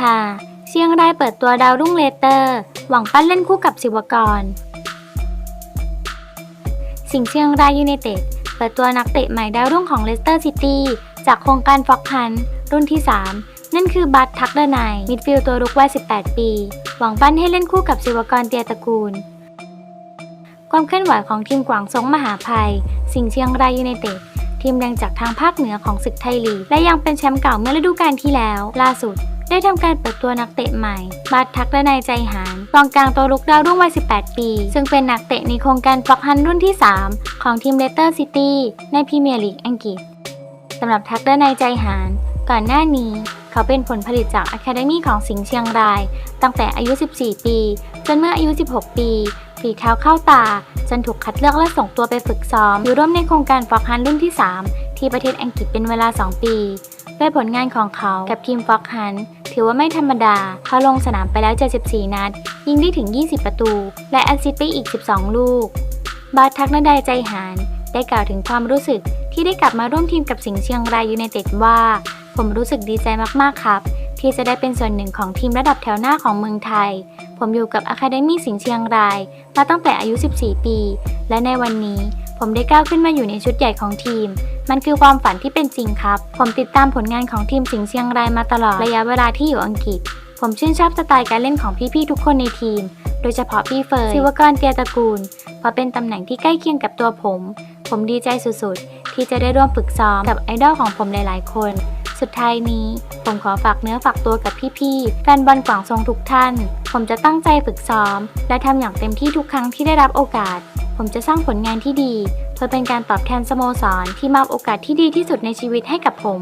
ภา เชียงรายเปิดตัวดาวรุ่งเลเตอร์ หวังปั้นเล่นคู่กับศิวกร สิงห์เชียงรายยูไนเต็ดเปิดตัวนักเตะใหม่ดาวรุ่งของเลสเตอร์ซิตี้จากโครงการฟ็อกพันรุ่นที่ 3 นั่นคือบัตทักเดอร์ไนมิดฟิลด์ตัวรุกวัย 18 ปี หวังปั้นให้เล่นคู่กับศิวกรเตียตระกูล ความเคลื่อนไหวของทีมกวางซงมหาภัย สิงห์เชียงรายยูไนเต็ดทีมแดงจากทางภาคเหนือของศึกไทยลีกและยังเป็นแชมป์เก่าเมื่อฤดูกาลที่แล้ว ล่าสุด ได้ทำการเปิดตัวนักเตะใหม่บัตทักและนายใจหารกองกลางตัวลุกดาวรุ่งวัย 18 ปี ซึ่งเป็นนักเตะในโครงการฟล็อกฮันรุ่นที่ 3 ของทีมเลสเตอร์ซิตี้ในพรีเมียร์ลีกอังกฤษสำหรับทักและนายใจหารก่อนหน้านี้เขาเป็นผลผลิตจากอะคาเดมี่ของสิงห์เชียงราย ตั้งแต่อายุ 14 ปี จนเมื่ออายุ 16 ปี ฝีเท้าเข้าตา จนถูกคัดเลือกและส่งตัวไปฝึกซ้อม อยู่ร่วมในโครงการฟอกฮันรุ่นที่ 3 ที่ประเทศอังกฤษเป็นเวลา 2 ปีด้วยผลงานของเขากับทีมฟอกฮัน ถือว่าไม่ธรรมดา เขาลงสนามไปแล้ว 74 นัด ยิงได้ถึง 20 ประตู และแอสซิสต์ไปอีก 12 ลูก บาสทักนดายใจหารได้กล่าวถึงความรู้สึกที่ได้กลับมาร่วมทีมกับสิงห์เชียงรายยูไนเต็ดว่า ผมรู้สึกดีใจมากๆครับ ที่จะได้เป็นส่วนหนึ่งของทีมระดับแถวหน้าของเมืองไทย ผมอยู่กับอะคาเดมี่สิงห์เชียงราย มาตั้งแต่อายุ 14 ปี และในวันนี้ ผมได้ก้าวขึ้นมาอยู่ในชุดใหญ่ของทีม มันคือความฝันที่เป็นจริงครับ ผมติดตามผลงานของทีมสิงห์เชียงรายมาตลอดระยะเวลาที่อยู่อังกฤษ ผมชื่นชอบสไตล์การเล่นของพี่ๆทุกคนในทีม โดยเฉพาะพี่เฟิร์นศิวกรเตียตระกูลเพราะเป็นตำแหน่งที่ใกล้เคียงกับตัวผม ผมดีใจสุดๆ ที่จะได้ร่วมฝึกซ้อมกับไอดอลของผมหลายๆ คนสุดท้ายนี้ ผมขอฝากเนื้อฝากตัวกับพี่ๆ แฟนบอลกวางทรงทุกท่าน ผมจะตั้งใจฝึกซ้อม และทำอย่างเต็มที่ทุกครั้งที่ได้รับโอกาส ผมจะสร้างผลงานที่ดี เพื่อเป็นการตอบแทนสโมสรที่มอบโอกาสที่ดีที่สุดในชีวิตให้กับผม